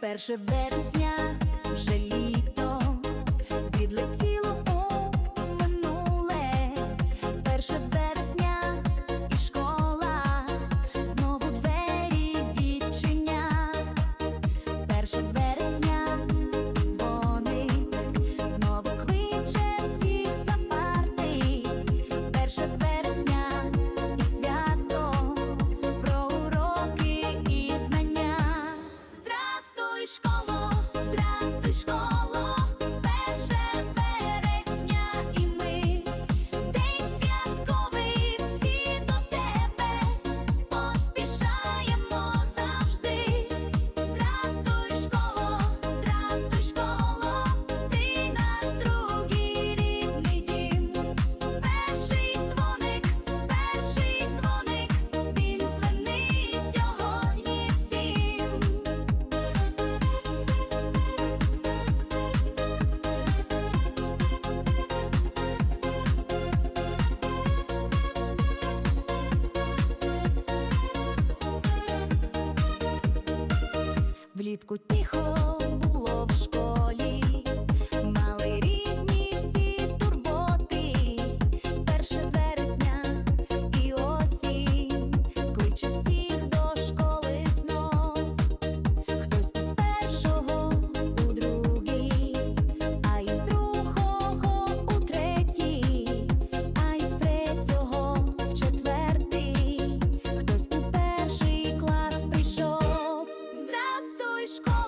Перше вересня Влітку тихо школи.